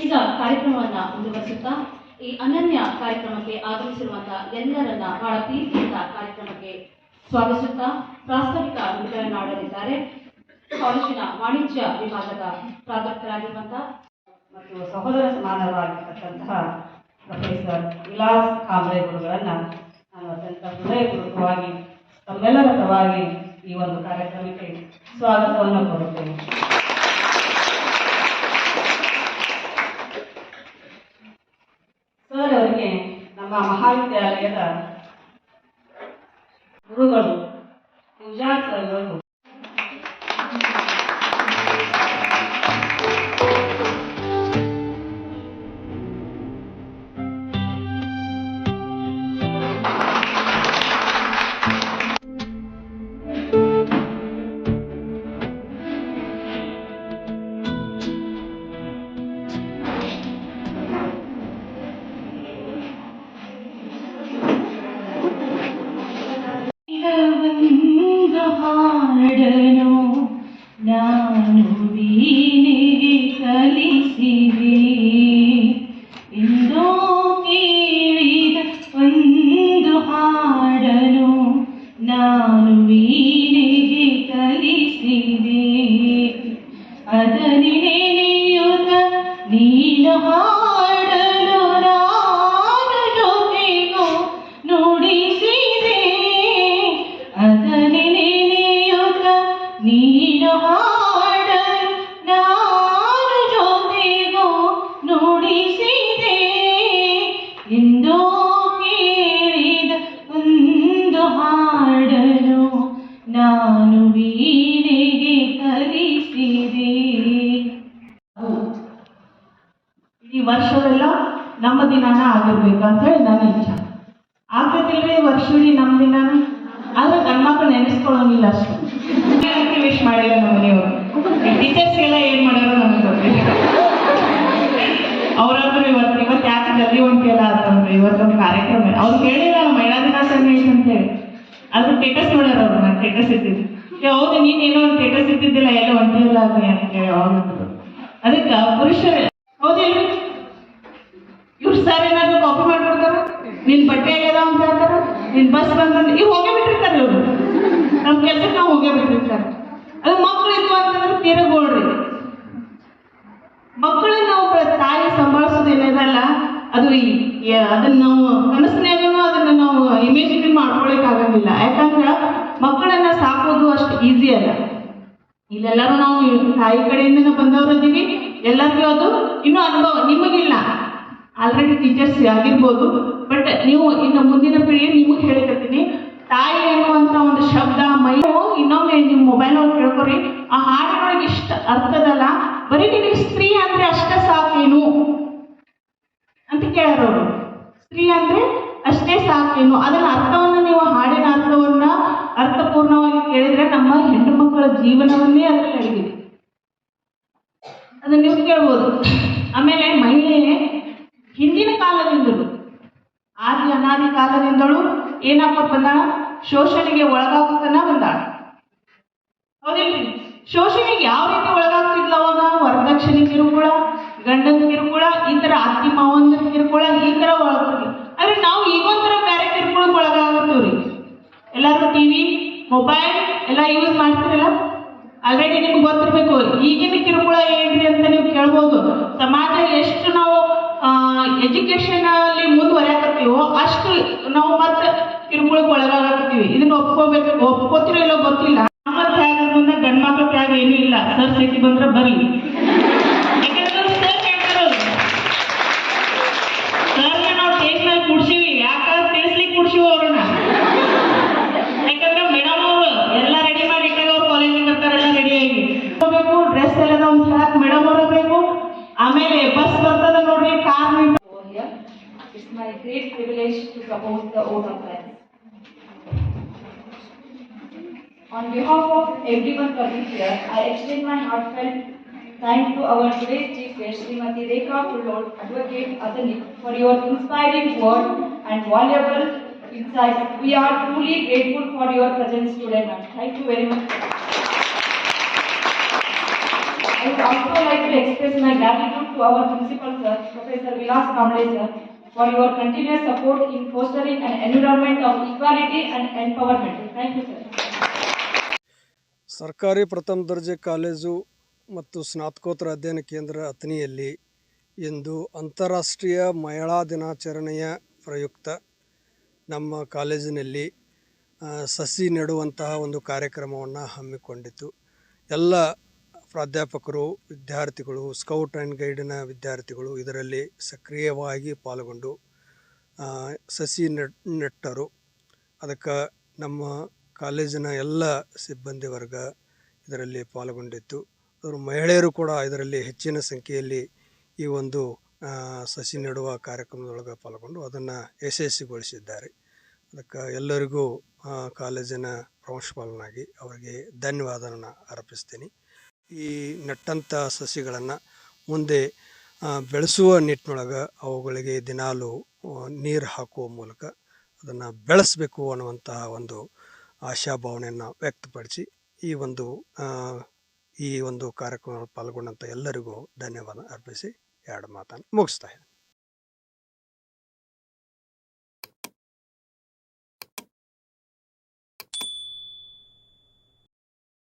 ಈಗ ಕಾರ್ಯಕ್ರಮವನ್ನ ಮುಂದುವರಿಸುತ್ತಾ, ಈ ಅನನ್ಯ ಕಾರ್ಯಕ್ರಮಕ್ಕೆ ಆಗಮಿಸಿರುವಂತಹ ಎಲ್ಲರನ್ನ ಬಹಳ ಪ್ರೀತಿಯಿಂದ ಕಾರ್ಯಕ್ರಮಕ್ಕೆ ಸ್ವಾಗತಿಸುತ್ತಾ, ಪ್ರಾಸ್ತಾವಿಕ ನುಡಿಗಳನ್ನು ಆಡಲಿದ್ದಾರೆ ಕಾಲೇಜಿನ ವಾಣಿಜ್ಯ ವಿಭಾಗದ ಪ್ರಾಧ್ಯಾಪಕರಾಗಿರುವಂತಹ ಮತ್ತು ಸಹೋದರ ಸಮಾನರಾಗಿರ್ತಕ್ಕಂತಹ ಪ್ರೊಫೆಸರ್ ವಿಲಾಸ್ ಕಾಂಬ್ರೆ ಗುರುಗಳನ್ನ ನಾನು ಅತ್ಯಂತ ಹೃದಯಪೂರ್ವಕವಾಗಿ ತಮ್ಮೆಲ್ಲರ ಪರವಾಗಿ ಈ ಒಂದು ಕಾರ್ಯಕ್ರಮಕ್ಕೆ ಸ್ವಾಗತವನ್ನು ಕೊಡುತ್ತೇನೆ ಮಹಾವಿದ್ಯಾಲಯದ ಗುರುಗಳು ಪೂಜಾ ಸರ್ಗಳು ಒಂದು ಈ ವರ್ಷವೆಲ್ಲ ನಮ್ಮ ದಿನಾನ ಆಗಿರ್ಬೇಕು ಅಂತ ಹೇಳಿ ನನ್ನ ಇಚ್ಛೆ. ಆಗ್ಬೇಕಿಲ್ರಿ ವರ್ಷವಿಡೀ ನಮ್ಮ ದಿನಾನ ಆದ್ರೆ ಗಂಡ್ ಮಕ್ಳು ನೆನೆಸ್ಕೊಳ್ಳೋಂಗಿಲ್ಲ ಅಷ್ಟು. ವಿಶ್ ಮಾಡಿಲ್ಲ ನಮ್ಮ ಮನೆಯವರು? ಟೀಚರ್ಸ್ ಎಲ್ಲ ಏನ್ ಮಾಡೋರು ನಮ್ಗೆ ಗೊತ್ತಿಲ್ಲ. ಅವರಾದ್ರೂ ಇವತ್ತು ಇವತ್ತು ಯಾಕೆ ಜಲ್ದಿ ಹೊಂಟಿಯಲ್ಲ ಅಂತಂದ್ರೆ ಇವತ್ತೊಂದು ಕಾರ್ಯಕ್ರಮ ಅವ್ರು ಹೇಳಿಲ್ಲ ಮಹಿಳಾ ದಿನಾಚರಣೆ ಐತೆ ಅಂತ ಹೇಳಿ. ಅದ್ರ ಸ್ಟೇಟಸ್ ನೋಡ್ಯಾರ ಅವ್ರು, ನಾನು ಸ್ಟೇಟಸ್ ಇದ್ದಿದ್ದು. ಹೌದು, ನೀನ್ ಏನೋ ಒಂದು ಸ್ಟೇಟಸ್ ಇದ್ದಿದ್ದಿಲ್ಲ, ಎಲ್ಲ ಹೊಂಟಿಲ್ಲ ಅಂತ ಹೇಳಿ ಅವ್ರು ಅದಕ್ಕೆ ಪುರುಷರೇ ಹೌದಿಲ್ರಿ? ಇವ್ರು ಸರ್ ಏನಾದ್ರು ಕಾಪಿ ಮಾಡ್ಬಿಡ್ತಾರ? ನಿನ್ ಬಟ್ಟೆ ಆಗ್ಯದ ಅಂತ ಹೇಳ್ತಾರ? ನಿನ್ ಬಸ್ ಬಂದ್ರೆ ಇವ್ ಹೋಗೇ ಬಿಟ್ಟಿರ್ತಾರೆ ಇವ್ರು. ನಮ್ ಕೆಲ್ಸಕ್ಕೆ ನಾವು ಹೋಗೇ ಬಿಟ್ಟಿರ್ತಾರೆ. ಅದು ಮಕ್ಳು ಇದ್ವು ಅಂತಂದ್ರೆ ತೀರಗೋಳ್ರಿ ಮಕ್ಕಳನ್ನ ನಾವು ತಾಯಿ ಸಂಭಾಳಿಸೋದು ಏನಿದಲ್ಲ ಅದು ಅದನ್ನ ನಾವು ಕನಸಿನಾಗೂ ಅದನ್ನ ನಾವು ಇಮೇಜಿನ್ ಮಾಡ್ಕೊಳಕ್ ಆಗಂಗಿಲ್ಲ. ಯಾಕಂದ್ರೆ ಮಕ್ಕಳನ್ನ ಸಾಕೋದು ಅಷ್ಟು ಈಸಿ ಅಲ್ಲ. ಇಲ್ಲೆಲ್ಲರೂ ನಾವು ತಾಯಿ ಕಡೆಯಿಂದ ಬಂದವರಿದ್ದೀವಿ. ಎಲ್ಲರಿಗೂ ಅದು ಇನ್ನೂ ಅನುಭವ ನಿಮಗಿಲ್ಲ. ಆಲ್ರೆಡಿ ಟೀಚರ್ಸ್ ಆಗಿರ್ಬೋದು ಬಟ್ ನೀವು ಇನ್ನು ಮುಂದಿನ ಪೀಳಿಗೆ ನಿಮಗೆ ಹೇಳಿಕತ್ತೀನಿ ತಾಯಿ ಅನ್ನುವಂಥ ಒಂದು ಶಬ್ದ, ಮೈ ಇನ್ನೊಮ್ಮೆ ನಿಮ್ಮ ಮೊಬೈಲ್ ಒಳಗೆ ಕೇಳ್ಕೊರಿ. ಆ ಹಾಡಿನೊಳಗೆ ಇಷ್ಟ ಅರ್ಥದಲ್ಲ. ಬರೀ ನಿಮಗೆ ಸ್ತ್ರೀ ಅಂದ್ರೆ ಅಷ್ಟ ಸಾಕೇನು? ಅಂತ ಕೇಳೋರು ಸ್ತ್ರೀ ಅಂದ್ರೆ ಅಷ್ಟೇ ಸಾಕೇನು? ಅದನ್ನ ಅರ್ಥವನ್ನ ನೀವು ಹಾಡಿನ ಅರ್ಥವನ್ನ ಅರ್ಥಪೂರ್ಣವಾಗಿ ಕೇಳಿದ್ರೆ ನಮ್ಮ ಹೆಣ್ಣು ಮಕ್ಕಳ ಜೀವನವನ್ನೇ ಕಾಲದಿಂದಲೂ ಆದಿ ಅನಾದಿ ಕಾಲದಿಂದಲೂ ಏನಪ್ಪಾ ಬಂದಾಳ? ಶೋಷಣೆಗೆ ಒಳಗಾಗುತ್ತನ ಬಂದಾಳ. ಹೌದಿಲ್ರಿ ಶೋಷಣೆಗೆ ಯಾವ ರೀತಿ ಒಳಗಾಗ್ತಿದ್ಲ ಅವಾಗ? ವರದಕ್ಷಿಣೆ ಕಿರುಕುಳ, ಗಂಡನ ಕಿರುಕುಳ, ಈ ತರ ಅತ್ತಿ ಮಾವಂದ್ರ ಕಿರುಕುಳ, ಈ ತರ ಒಳಗಾಗ್ತೀವಿ ಆದ್ರೆ ನಾವು ಈಗೊಂಥರ ಬೇರೆ ಕಿರುಕುಳಕ್ಕೆ ಒಳಗಾಗತ್ತೀವ್ರಿ ಎಲ್ಲರೂ ಟಿವಿ ಮೊಬೈಲ್, ಎಲ್ಲ ಯೂಸ್ ಮಾಡ್ತೀರಲ್ಲ? ಆಲ್ರೆಡಿ ನಿಮ್ಗೆ ಗೊತ್ತಿರ್ಬೇಕು, ಈಗಿನ ಕಿರುಕುಳ ಏನ್ರಿ ಅಂತ ನೀವು ಕೇಳ್ಬೋದು. ಸಮಾಜ ಎಷ್ಟು ಎಜುಕೇಶನ್ ಅಲ್ಲಿ ಮುಂದುವರಿಯಾಕತ್ತೀವೋ, ಅಷ್ಟು ನಾವು ಮತ್ತೆ ಕಿರುಕುಳಕ್ಕೆ ಒಳಗಾಗತ್ತೀವಿ ಇದನ್ನ ಒಪ್ಕೋಬೇಕು, ಒಪ್ಕೋತಿರೋ ಇಲ್ಲೋ ಗೊತ್ತಿಲ್ಲ. ನಮ್ಮ ತ್ಯಾಗ ಮುಂದೆ ಗಂಡ್ ಮಕ್ಳ ತ್ಯಾಗ ಏನೂ ಇಲ್ಲ. ಸರ್ ಸೇತಿ ಬಂದ್ರೆ ಬರ್ಲಿ. ಯಾಕಂದ್ರೆ ಸರ್ ಕೇಳ್ತಾರವ್ರು ಸರ್ಗೆ ನಾವು ಮೇಲೆ ಕುಡ್ಸಿವಿ. ಯಾಕಂದ್ರೆ ತಿಳಿಸ್ಲಿಕ್ಕೆ ಕುಡ್ಸಿವಿ ಅವ್ರನ್ನ. ಯಾಕಂದ್ರೆ ಮೇಡಮ್ ಅವರು ಎಲ್ಲ ರೆಡಿ ಮಾಡಿ ಇಟ್ಟಾಗ ಅವ್ರು ಕಾಲೇಜಿಗೆ ಬರ್ತಾರೆಲ್ಲ ರೆಡಿಯಾಗಿ ಹೋಗ್ಬೇಕು ಡ್ರೆಸ್ ಎಲ್ಲ ನಾವು ಹೇಳಕ್ ಮೇಡಮ್ ಅವ್ರ ಬೇಕು. ಆಮೇಲೆ ಬಸ್ ಬರ್ತದ ನೋಡ್ರಿ car. It's my great privilege to propose the oath of office. On behalf of everyone present here, I extend my heartfelt thanks to our today's chief guest, Srimati Rekha Pullod, Advocate Attorney, for your inspiring words and valuable insights. We are truly grateful for your presence today, ma'am. Thank you very much. I would also like to express my gratitude to our principal sir, Professor Vilas Kamble sir, for your continuous support in fostering an environment of equality and empowerment. Thank you, sir. ಸರ್ಕಾರಿ ಪ್ರಥಮ ದರ್ಜೆ college ಮತ್ತು ಸ್ನಾತಕೋತ್ತರ ಅಧ್ಯಯನ ಕೇಂದ್ರ ಅಥಣಿಯಲ್ಲಿ ಇಂದು ಅಂತಾರಾಷ್ಟ್ರೀಯ ಮಹಿಳಾ ದಿನಾಚರಣೆಯ ಪ್ರಯುಕ್ತ ನಮ್ಮ ಕಾಲೇಜಿನಲ್ಲಿ ಸಸಿ ನೆಡುವಂತಹ ಒಂದು ಕಾರ್ಯಕ್ರಮವನ್ನು ಹಮ್ಮಿಕೊಂಡಿತು ಎಲ್ಲ ಪ್ರಾಧ್ಯಾಪಕರು, ವಿದ್ಯಾರ್ಥಿಗಳು ಸ್ಕೌಟ್ ಆ್ಯಂಡ್ ಗೈಡಿನ ವಿದ್ಯಾರ್ಥಿಗಳು ಇದರಲ್ಲಿ ಸಕ್ರಿಯವಾಗಿ ಪಾಲ್ಗೊಂಡು ಸಸಿ ನೆಟ್, ನೆಟ್ಟರು. ಅದಕ್ಕೆ ನಮ್ಮ ಕಾಲೇಜಿನ ಎಲ್ಲ ಸಿಬ್ಬಂದಿ ವರ್ಗ ಇದರಲ್ಲಿ ಪಾಲ್ಗೊಂಡಿತ್ತು. ಅವರು ಮಹಿಳೆಯರು ಕೂಡ ಇದರಲ್ಲಿ ಹೆಚ್ಚಿನ ಸಂಖ್ಯೆಯಲ್ಲಿ ಈ ಒಂದು ಸಸಿ ನೆಡುವ ಕಾರ್ಯಕ್ರಮದೊಳಗೆ ಪಾಲ್ಗೊಂಡು ಅದನ್ನು ಯಶಸ್ವಿಗೊಳಿಸಿದ್ದಾರೆ. ಅದಕ್ಕೆ ಎಲ್ಲರಿಗೂ ಕಾಲೇಜಿನ ಪ್ರಾಂಶುಪಾಲನಾಗಿ ಅವರಿಗೆ ಧನ್ಯವಾದವನ್ನು ಅರ್ಪಿಸ್ತೀನಿ. ಈ ನೆಟ್ಟಂಥ ಸಸಿಗಳನ್ನು ಮುಂದೆ ಬೆಳೆಸುವ ನಿಟ್ಟಿನೊಳಗೆ ಅವುಗಳಿಗೆ ದಿನಾಲು ನೀರು ಹಾಕುವ ಮೂಲಕ ಅದನ್ನು ಬೆಳೆಸಬೇಕು ಅನ್ನುವಂತಹ ಒಂದು ಆಶಾಭಾವನೆಯನ್ನು ವ್ಯಕ್ತಪಡಿಸಿ ಈ ಒಂದು ಈ ಒಂದು ಕಾರ್ಯಕ್ರಮ ಪಾಲ್ಗೊಂಡಂಥ ಎಲ್ಲರಿಗೂ ಧನ್ಯವಾದ ಅರ್ಪಿಸಿ. ಎರಡು ಮಾತನ್ನು ಮುಗಿಸ್ತಾ ಇದ್ದೀನಿ.